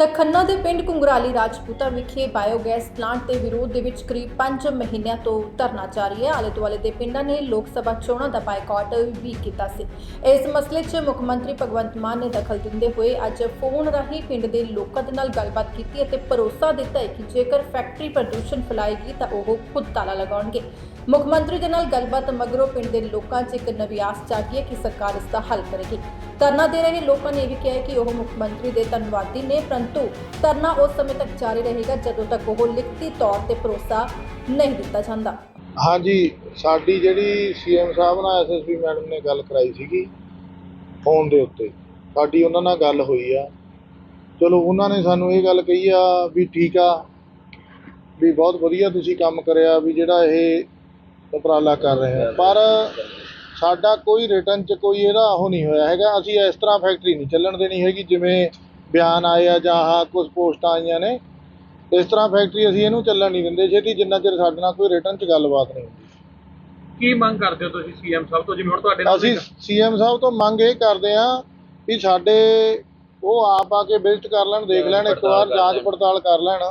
ਤਾਂ ਖੰਨਾ ਦੇ ਪਿੰਡ ਕੁੰਗਰਾਲੀ ਰਾਜਪੂਤਾ ਵਿਖੇ ਬਾਇਓਗੈਸ ਪਲਾਂਟ ਦੇ ਵਿਰੋਧ ਦੇ ਵਿੱਚ ਕਰੀਬ 5 ਮਹੀਨਿਆਂ ਤੋਂ ਧਰਨਾ ਜਾਰੀ ਹੈ। ਆਲੇ ਦੁਆਲੇ ਦੇ ਪਿੰਡਾਂ ਨੇ ਲੋਕ ਸਭਾ ਚੋਣਾਂ ਦਾ ਬਾਈਕਾਟ ਵੀ ਕੀਤਾ ਸੀ। ਇਸ ਮਸਲੇ 'ਚ ਮੁੱਖ ਮੰਤਰੀ ਭਗਵੰਤ ਮਾਨ ਨੇ ਦਖਲ ਦਿੰਦੇ ਹੋਏ ਅੱਜ ਫੋਨ ਰਾਹੀਂ ਪਿੰਡ ਦੇ ਲੋਕਾਂ ਦੇ ਨਾਲ ਗੱਲਬਾਤ ਕੀਤੀ ਅਤੇ ਭਰੋਸਾ ਦਿੱਤਾ ਹੈ ਕਿ ਜੇਕਰ ਫੈਕਟਰੀ ਪ੍ਰਦੂਸ਼ਣ ਫੈਲਾਏਗੀ ਤਾਂ ਉਹ ਖੁਦ ਤਾਲਾ ਲਗਾਉਣਗੇ। ਮੁੱਖ ਮੰਤਰੀ ਦੇ ਨਾਲ ਗੱਲਬਾਤ ਮਗਰੋਂ ਪਿੰਡ ਦੇ ਲੋਕਾਂ 'ਚ ਇੱਕ ਨਵੀਂ ਆਸ ਜਾਗੀ ਹੈ ਕਿ ਸਰਕਾਰ ਇਸ ਦਾ ਹੱਲ ਕਰੇਗੀ। ਧਰਨਾ ਦੇ ਰਹੇ ਲੋਕਾਂ ਨੇ ਇਹ ਵੀ ਕਿਹਾ ਹੈ ਕਿ ਉਹ ਮੁੱਖ ਮੰਤਰੀ ਦੇ ਧੰਨਵਾਦੀ ਨੇ, ਪਰੰਤੂ ਧਰਨਾ ਉਸ ਸਮੇਂ ਤੱਕ ਜਾਰੀ ਰਹੇਗਾ ਜਦੋਂ ਤੱਕ ਉਹ ਲਿਖਤੀ ਤੌਰ ਤੇ ਭਰੋਸਾ ਨਹੀਂ ਦਿੱਤਾ ਜਾਂਦਾ। ਹਾਂਜੀ, ਸਾਡੀ ਜਿਹੜੀ ਸੀਐਮ ਸਾਹਿਬ ਨਾਲ ਐਸਐਸਪੀ ਮੈਡਮ ਨੇ ਗੱਲ ਕਰਾਈ ਸੀਗੀ ਫੋਨ ਦੇ ਉੱਤੇ। ਸਾਡੀ ਉਹਨਾਂ ਨਾਲ ਗੱਲ ਹੋਈ ਆ। ਚਲੋ, ਉਹਨਾਂ ਨੇ ਸਾਨੂੰ ਇਹ ਗੱਲ ਕਹੀ ਆ ਵੀ ਠੀਕ ਆ, ਵੀ ਬਹੁਤ ਵਧੀਆ ਤੁਸੀਂ ਕੰਮ ਕਰਿਆ, ਵੀ ਜਿਹੜਾ ਇਹ ਉਪਰਾਲਾ ਕਰ ਰਹੇ ਆ। ਪਰ ਸਾਡਾ ਕੋਈ ਰਿਟਰਨ 'ਚ ਕੋਈ ਇਹਦਾ ਉਹ ਨਹੀਂ ਹੋਇਆ ਹੈਗਾ। ਅਸੀਂ ਇਸ ਤਰ੍ਹਾਂ ਫੈਕਟਰੀ ਨਹੀਂ ਚੱਲਣ ਦੇਣੀ ਹੈਗੀ ਜਿਵੇਂ ਬਿਆਨ ਆਏ ਆ ਜਾਂ ਆਹ ਕੁਝ ਪੋਸਟਾਂ ਆਈਆਂ ਨੇ। ਇਸ ਤਰ੍ਹਾਂ ਫੈਕਟਰੀ ਅਸੀਂ ਇਹਨੂੰ ਚੱਲਣ ਨਹੀਂ ਦਿੰਦੇ। ਛੇਤੀ ਜਿੰਨਾ ਚਿਰ ਸਾਡੇ ਨਾਲ ਕੋਈ ਰਿਟਰਨ 'ਚ ਗੱਲਬਾਤ ਨਹੀਂ ਹੁੰਦੀ। ਕੀ ਮੰਗ ਕਰਦੇ ਹੋ ਤੁਸੀਂ ਸੀਐਮ ਸਾਹਿਬ ਤੋਂ? ਜਿਵੇਂ ਹੁਣ ਤੁਹਾਡੇ ਨਾਲ ਅਸੀਂ ਸੀਐਮ ਸਾਹਿਬ ਤੋਂ ਮੰਗ ਇਹ ਕਰਦੇ ਹਾਂ ਵੀ ਸਾਡੇ ਉਹ ਆਪ ਆ ਕੇ ਵਿਜ਼ਿਟ ਕਰ ਲੈਣ ਦੇਖ ਲੈਣ ਇੱਕ ਵਾਰ ਜਾਂਚ ਪੜਤਾਲ ਕਰ ਲੈਣ।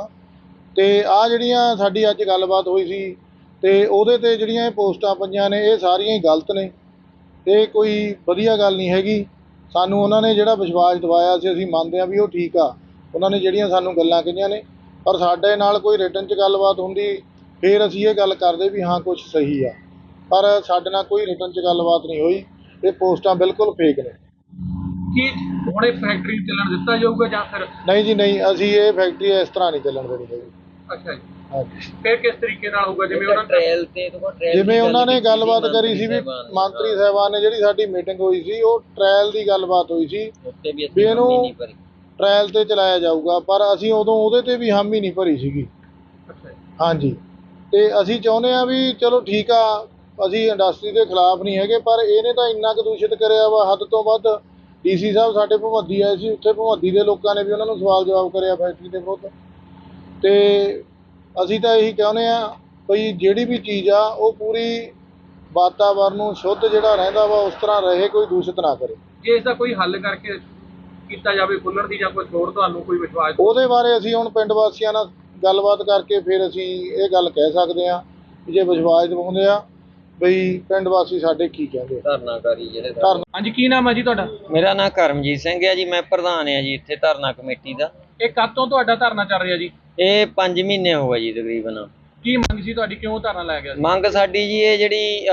ਤੇ ਆ ਜਿਹੜੀਆਂ ਸਾਡੀ ਅੱਜ ਗੱਲਬਾਤ ਹੋਈ ਸੀ ਤੇ ਉਹਦੇ ਤੇ ਜਿਹੜੀਆਂ ਇਹ ਪੋਸਟਾਂ ਪਈਆਂ ਨੇ ਇਹ ਸਾਰੀਆਂ ਹੀ ਗਲਤ ਨੇ। ਇਹ ਕੋਈ ਵਧੀਆ ਗੱਲ ਨਹੀਂ ਹੈਗੀ। ਸਾਨੂੰ ਉਹਨਾਂ ਨੇ ਜਿਹੜਾ ਵਿਸ਼ਵਾਸ ਦਿਵਾਇਆ ਸੀ ਅਸੀਂ ਮੰਨਦੇ ਹਾਂ ਵੀ ਉਹ ਠੀਕ ਆ। ਉਹਨਾਂ ਨੇ ਜਿਹੜੀਆਂ ਸਾਨੂੰ ਗੱਲਾਂ ਕਹੀਆਂ ਨੇ ਪਰ ਸਾਡੇ ਨਾਲ ਕੋਈ ਰਿਟਰਨ 'ਚ ਗੱਲਬਾਤ ਹੁੰਦੀ ਫਿਰ ਅਸੀਂ ਇਹ ਗੱਲ ਕਰਦੇ ਵੀ ਹਾਂ ਕੁਝ ਸਹੀ ਆ। ਪਰ ਸਾਡੇ ਨਾਲ ਕੋਈ ਰਿਟਰਨ 'ਚ ਗੱਲਬਾਤ ਨਹੀਂ ਹੋਈ ਇਹ ਪੋਸਟਾਂ ਬਿਲਕੁਲ ਫੇਕ ਨੇ। ਕੀ ਹੁਣ ਇਹ ਫੈਕਟਰੀ ਚੱਲਣ ਦਿੱਤਾ ਜਾਊਗਾ ਜਾਂ ਫਿਰ ਨਹੀਂ ਜੀ ਨਹੀਂ ਅਸੀਂ ਇਹ ਫੈਕਟਰੀ ਇਸ ਤਰ੍ਹਾਂ ਨਹੀਂ ਚੱਲਣ ਦੇਣੀ ਹੈਗੀ। ਅੱਛਾ ਜੀ। ਫਿਰ ਕਿਸ ਤਰੀਕੇ ਨਾਲ ਹੋਊਗਾ? ਜਿਵੇਂ ਉਹਨਾਂ ਨੇ ਟ੍ਰੇਲ ਤੇ ਤੋਂ ਟ੍ਰੇਲ ਜਿਵੇਂ ਉਹਨਾਂ ਨੇ ਗੱਲਬਾਤ ਕਰੀ ਸੀ ਵੀ ਮੰਤਰੀ ਸਾਹਿਬਾਨ ਨੇ ਜਿਹੜੀ ਸਾਡੀ ਮੀਟਿੰਗ ਹੋਈ ਸੀ ਉਹ ਟ੍ਰਾਇਲ ਦੀ ਗੱਲਬਾਤ ਹੋਈ ਸੀ ਉੱਤੇ ਵੀ ਅਸੀਂ ਨਹੀਂ ਭਰੀ। ਟ੍ਰਾਇਲ ਤੇ ਚਲਾਇਆ ਜਾਊਗਾ ਪਰ ਅਸੀਂ ਉਦੋਂ ਉਹਦੇ ਤੇ ਵੀ ਹਾਮੀ ਨਹੀਂ ਭਰੀ ਸੀਗੀ। ਹਾਂਜੀ। ਤੇ ਅਸੀਂ ਚਾਹੁੰਦੇ ਆ ਵੀ ਚਲੋ ਠੀਕ ਆ ਅਸੀਂ ਇੰਡਸਟਰੀ ਦੇ ਖਿਲਾਫ ਨਹੀਂ ਹੈਗੇ ਪਰ ਇਹਨੇ ਤਾਂ ਇੰਨਾ ਕੁ ਦੂਸ਼ਿਤ ਕਰਿਆ ਵਾ ਹੱਦ ਤੋਂ ਵੱਧ ਡੀਸੀ ਸਾਹਿਬ ਸਾਡੇ ਭਮੱਦੀ ਆਏ ਸੀ ਉੱਥੇ ਭਮੱਦੀ ਦੇ ਲੋਕਾਂ ਨੇ ਵੀ ਉਹਨਾਂ ਨੂੰ ਸਵਾਲ ਜਵਾਬ ਕਰਿਆ ਫੈਕਟਰੀ ਦੇ ਵਿਰੁੱਧ। ਤੇ ਅਸੀਂ ਤਾਂ ਇਹੀ ਚਾਹੁੰਦੇ ਆ ਭਈ ਜਿਹੜੀ ਵੀ ਚੀਜ਼ ਆ ਉਹ ਪੂਰੀ ਵਾਤਾਵਰਨ ਨੂੰ ਸ਼ੁੱਧ ਜਿਹੜਾ ਰਹਿੰਦਾ ਵਾ ਉਸ ਤਰ੍ਹਾਂ ਰਹੇ ਕੋਈ ਦੂਸ਼ਿਤ ਨਾ ਕਰੇ। ਜੇ ਇਸ ਦਾ ਕੋਈ ਹੱਲ ਕਰਕੇ ਕੀਤਾ ਜਾਵੇ ਖੁੱਲਣ ਦੀ ਜਾਂ ਕੋਈ ਹੋਰ ਤੁਹਾਨੂੰ ਕੋਈ ਵਿਸ਼ਵਾਸ? ਉਹਦੇ ਬਾਰੇ ਅਸੀਂ ਹੁਣ ਪਿੰਡ ਵਾਸੀਆਂ ਨਾਲ ਗੱਲਬਾਤ ਕਰਕੇ ਫਿਰ ਅਸੀਂ ਇਹ ਗੱਲ ਕਹਿ ਸਕਦੇ ਆ ਕਿ ਜੇ ਵਿਸ਼ਵਾਸ ਦਿਵਾਉਂਦੇ ਆ ਬਈ ਪਿੰਡ ਵਾਸੀ ਸਾਡੇ ਕੀ ਕਹਿੰਦੇ। ਧਰਨਾਕਾਰੀ ਜਿਹੜੇ ਧਰਨਾ ਹਾਂਜੀ ਕੀ ਨਾਮ ਹੈ ਜੀ ਤੁਹਾਡਾ? ਮੇਰਾ ਨਾਮ ਕਰਮਜੀਤ ਸਿੰਘ ਹੈ ਜੀ ਮੈਂ ਪ੍ਰਧਾਨ ਹਾਂ ਜੀ ਇੱਥੇ ਧਰਨਾ ਕਮੇਟੀ ਦਾ। ਇਹ ਕਦ ਤੋਂ ਤੁਹਾਡਾ ਧਰਨਾ ਚੱਲ ਰਿਹਾ ਜੀ? ਇਹ 5 ਮਹੀਨੇ ਹੋ ਗਏ ਜੀ ਤਕਰੀਬਨ। ਕੀ ਮੰਗ ਸੀ ਤੁਹਾਡੀ? ਕਿਉਂ ਧਰਨਾ ਲਾਇਆ ਗਿਆ ਸੀ? ਮੰਗ ਸਾਡੀ ਜੀ ਇਹ ਜਿਹੜੀ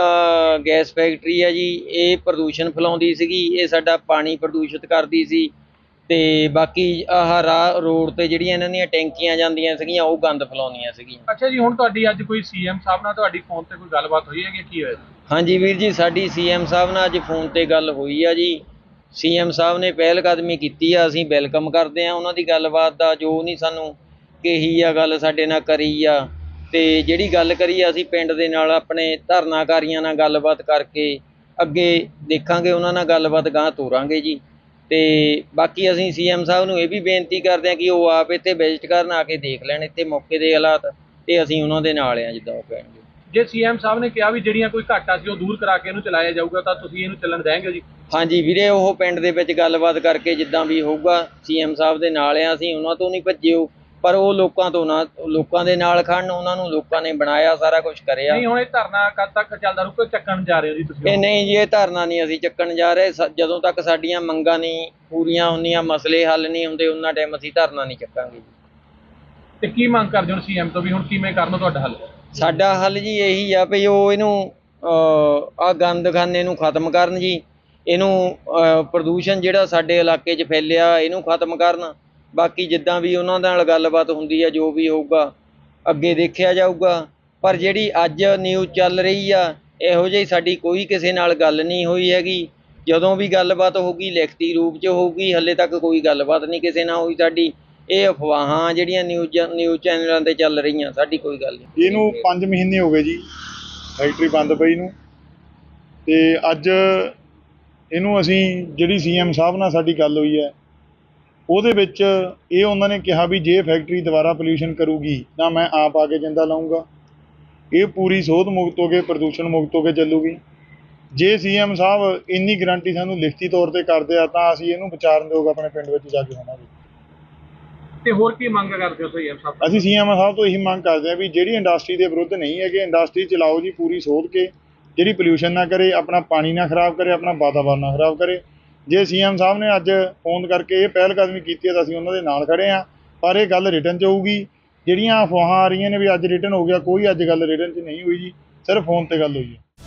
ਗੈਸ ਫੈਕਟਰੀ ਹੈ ਜੀ ਇਹ ਪ੍ਰਦੂਸ਼ਣ ਫੈਲਾਉਂਦੀ ਸੀਗੀ ਇਹ ਸਾਡਾ ਪਾਣੀ ਪ੍ਰਦੂਸ਼ਿਤ ਕਰਦੀ ਸੀ। ਤੇ ਬਾਕੀ ਆਹ ਰਾਹ ਰੋਡ ਤੇ ਜਿਹੜੀਆਂ ਇਹਨਾਂ ਦੀਆਂ ਟੈਂਕੀਆਂ ਜਾਂਦੀਆਂ ਸੀਗੀਆਂ ਉਹ ਗੰਦ ਫੈਲਾਉਂਦੀਆਂ ਸੀਗੀਆਂ। ਅੱਛਾ ਜੀ ਹੁਣ ਤੁਹਾਡੀ ਅੱਜ ਕੋਈ ਸੀਐਮ ਸਾਹਿਬ ਨਾਲ ਤੁਹਾਡੀ ਫੋਨ ਤੇ ਕੋਈ ਗੱਲਬਾਤ ਹੋਈ ਹੈਗੀ? ਕੀ ਹੋਇਆ? ਹਾਂਜੀ ਵੀਰ ਜੀ ਸਾਡੀ ਸੀਐਮ ਸਾਹਿਬ ਨਾਲ ਅੱਜ ਫੋਨ ਤੇ ਗੱਲ ਹੋਈ ਆ ਜੀ। ਸੀਐਮ ਸਾਹਿਬ ਨੇ ਪਹਿਲ ਕਦਮੀ ਕੀਤੀ ਆ ਅਸੀਂ ਵੈਲਕਮ ਕਰਦੇ ਆ। ਉਹਨਾਂ ਦੀ ਗੱਲਬਾਤ ਦਾ ਜੋ ਨਹੀਂ ਸਾਨੂੰ ਕਹੀ ਆ ਗੱਲ ਸਾਡੇ ਨਾਲ ਕਰੀ ਆ। ਤੇ ਜਿਹੜੀ ਗੱਲ ਕਰੀ ਆ ਅਸੀਂ ਪਿੰਡ ਦੇ ਨਾਲ ਆਪਣੇ ਧਰਨਾਕਾਰੀਆਂ ਨਾਲ ਗੱਲਬਾਤ ਕਰਕੇ ਅੱਗੇ ਦੇਖਾਂਗੇ ਉਹਨਾਂ ਨਾਲ ਗੱਲਬਾਤ ਗਾਂ ਤੋਰਾਂਗੇ ਜੀ। ਤੇ ਬਾਕੀ ਅਸੀਂ ਸੀਐਮ ਸਾਹਿਬ ਨੂੰ ਇਹ ਵੀ ਬੇਨਤੀ ਕਰਦੇ ਆ ਕਿ ਉਹ ਆਪ ਇੱਥੇ ਵਿਜ਼ਿਟ ਕਰਨ ਆ ਕੇ ਦੇਖ ਲੈਣ ਇੱਥੇ ਮੌਕੇ ਦੇ ਹਾਲਾਤ ਤੇ ਅਸੀਂ ਉਹਨਾਂ ਦੇ ਨਾਲ ਆ ਜਿੱਦਾਂ ਉਹ ਕਹਿਣਗੇ। ਜੇ ਸੀਐਮ ਸਾਹਿਬ ਨੇ ਕਿਹਾ ਵੀ ਜਿਹੜੀਆਂ ਕੋਈ ਘਾਟਾ ਸੀ ਉਹ ਦੂਰ ਕਰਾ ਕੇ ਇਹਨੂੰ ਚਲਾਇਆ ਜਾਊਗਾ ਤਾਂ ਤੁਸੀਂ ਇਹਨੂੰ ਚੱਲਣ ਦੇਣਗੇ ਜੀ? ਹਾਂਜੀ ਵੀਰੇ ਉਹ ਪਿੰਡ ਦੇ ਵਿੱਚ ਗੱਲਬਾਤ ਕਰਕੇ ਜਿੱਦਾਂ ਵੀ ਹੋਊਗਾ ਸੀਐਮ ਸਾਹਿਬ ਦੇ ਨਾਲ ਆ ਅਸੀਂ ਉਹਨਾਂ ਤੋਂ ਨਹੀਂ ਭੱਜਿਓ। ਪਰ ਉਹ ਲੋਕਾਂ ਤੋਂ ਨਾ ਲੋਕਾਂ ਦੇ ਨਾਲ ਖੜਨ ਉਹਨਾਂ ਨੂੰ ਲੋਕਾਂ ਨੇ ਬਣਾਇਆ ਸਾਰਾ ਕੁਝ ਕਰਿਆ। ਨਹੀਂ ਹੁਣ ਇਹ ਧਰਨਾ ਕਦ ਤੱਕ ਚੱਲਦਾ? ਰਹੂਗਾ ਚੱਕਣ ਜਾ ਰਹੇ ਹੋ ਜੀ ਤੁਸੀਂ ਇਹ ਨਹੀਂ ਜੀ ਇਹ ਧਰਨਾ ਨਹੀਂ ਅਸੀਂ ਚੱਕਣ ਜਾ ਰਹੇ। ਸ- ਜਦੋਂ ਤੱਕ ਸਾਡੀਆਂ ਮੰਗਾਂ ਨਹੀਂ ਪੂਰੀਆਂ ਹੁੰਦੀਆਂ ਮਸਲੇ ਹੱਲ ਨਹੀਂ ਹੁੰਦੇ ਉਹਨਾਂ ਟਾਈਮ ਅਸੀਂ ਧਰਨਾ ਨਹੀਂ ਚੱਕਾਂਗੇ ਜੀ। ਤੇ ਕੀ ਮੰਗ ਕਰਦੇ ਹੋ ਸੀਐਮ ਤੋਂ ਵੀ? ਹੁਣ ਕਿਵੇਂ ਕਰਨਾ ਤੁਹਾਡਾ ਹੱਲ? ਸਾਡਾ ਹੱਲ ਜੀ ਇਹੀ ਆ ਵੀ ਉਹ ਇਹਨੂੰ ਆ ਗੰਦਖਾਨੇ ਨੂੰ ਖਤਮ ਕਰਨ ਜੀ। ਇਹਨੂੰ ਅਹ, ਪ੍ਰਦੂਸ਼ਣ ਜਿਹੜਾ ਸਾਡੇ ਇਲਾਕੇ 'ਚ ਫੈਲਿਆ ਇਹਨੂੰ ਖਤਮ ਕਰਨ। ਬਾਕੀ ਜਿੱਦਾਂ ਵੀ ਉਹਨਾਂ ਨਾਲ ਗੱਲਬਾਤ ਹੁੰਦੀ ਆ, ਜੋ ਵੀ ਹੋਊਗਾ, ਅੱਗੇ ਦੇਖਿਆ ਜਾਊਗਾ। ਪਰ ਜਿਹੜੀ ਅੱਜ ਨਿਊਜ਼ ਚੱਲ ਰਹੀ ਆ, ਇਹੋ ਜਿਹੀ ਸਾਡੀ ਕੋਈ ਕਿਸੇ ਨਾਲ ਗੱਲ ਨਹੀਂ ਹੋਈ ਹੈਗੀ। ਜਦੋਂ ਵੀ ਗੱਲਬਾਤ ਹੋਊਗੀ, ਲਿਖਤੀ ਰੂਪ 'ਚ ਹੋਊਗੀ, ਹੱਲੇ ਤੱਕ ਕੋਈ ਗੱਲਬਾਤ ਨਹੀਂ ਕਿਸੇ ਨਾਲ ਹੋਈ ਸਾਡੀ। ਇਹ ਅਫਵਾਹਾਂ ਜਿਹੜੀਆਂ ਨਿਊਜ਼ ਨਿਊਜ਼ ਚੈਨਲਾਂ ਤੇ ਚੱਲ ਰਹੀਆਂ, ਸਾਡੀ ਕੋਈ ਗੱਲ ਨਹੀਂ। ਇਹਨੂੰ 5 ਮਹੀਨੇ ਹੋ ਗਏ ਜੀ, ਫੈਕਟਰੀ ਬੰਦ ਪਈ ਨੂੰ। ਤੇ ਅੱਜ ਇਹਨੂੰ ਅਸੀਂ, ਜਿਹੜੀ ਸੀਐਮ ਸਾਹਿਬ ਨਾਲ ਸਾਡੀ ਗੱਲ ਹੋਈ ਹੈ ਉਹਦੇ ਵਿੱਚ ਇਹ ਉਹਨਾਂ ਨੇ ਕਿਹਾ ਵੀ ਜੇ ਫੈਕਟਰੀ ਦੁਬਾਰਾ ਪੋਲਿਊਸ਼ਨ ਕਰੂਗੀ ਤਾਂ ਮੈਂ ਆਪ ਆ ਕੇ ਜਿੰਦਾ ਲਾਉਂਗਾ ਇਹ ਪੂਰੀ ਸੋਧ ਮੁਕਤ ਹੋ ਕੇ ਪ੍ਰਦੂਸ਼ਣ ਮੁਕਤ ਹੋ ਕੇ ਚੱਲੂਗੀ। ਜੇ ਸੀਐਮ ਸਾਹਿਬ ਇੰਨੀ ਗਾਰੰਟੀ ਸਾਨੂੰ ਲਿਖਤੀ ਤੌਰ ਤੇ ਕਰਦੇ ਆ ਤਾਂ ਅਸੀਂ ਇਹਨੂੰ ਵਿਚਾਰਨ ਯੋਗ ਆਪਣੇ ਪਿੰਡ ਵਿੱਚ ਜਾ ਕੇ ਹੋਵਾਂਗੇ। ਤੇ ਹੋਰ ਕੀ ਮੰਗ ਕਰਦੇ ਹੋ ਤੁਸੀਂ ਸਾਹਿਬ ਅਸੀਂ ਸੀਐਮ ਸਾਹਿਬ ਤੋਂ ਇਹੀ ਮੰਗ ਕਰਦੇ ਹਾਂ ਵੀ ਜਿਹੜੀ ਇੰਡਸਟਰੀ ਦੇ ਵਿਰੁੱਧ ਨਹੀਂ ਹੈਗੇ ਇੰਡਸਟਰੀ ਚਲਾਓ ਜੀ ਪੂਰੀ ਸੋਧ ਕੇ। ਜਿਹੜੀ ਪੋਲਿਊਸ਼ਨ ਨਾ ਕਰੇ ਆਪਣਾ ਪਾਣੀ ਨਾ ਖਰਾਬ ਕਰੇ ਆਪਣਾ ਵਾਤਾਵਰਨ ਨਾ ਖਰਾਬ ਕਰੇ। ਜੇ ਸੀਐਮ ਸਾਹਿਬ ਨੇ ਅੱਜ ਫੋਨ ਕਰਕੇ ਇਹ ਪਹਿਲ ਕਦਮੀ ਕੀਤੀ ਹੈ ਤਾਂ ਅਸੀਂ ਉਹਨਾਂ ਦੇ ਨਾਲ ਖੜੇ ਹਾਂ। ਪਰ ਇਹ ਗੱਲ ਰਿਟਰਨ 'ਚ ਹੋਊਗੀ। ਜਿਹੜੀਆਂ ਅਫਵਾਹਾਂ ਆ ਰਹੀਆਂ ਨੇ ਵੀ ਅੱਜ ਰਿਟਰਨ ਹੋ ਗਿਆ, ਕੋਈ ਅੱਜ ਗੱਲ ਰਿਟਰਨ 'ਚ ਨਹੀਂ ਹੋਈ ਜੀ। ਸਿਰਫ ਫੋਨ ਤੇ ਗੱਲ ਹੋਈ ਹੈ।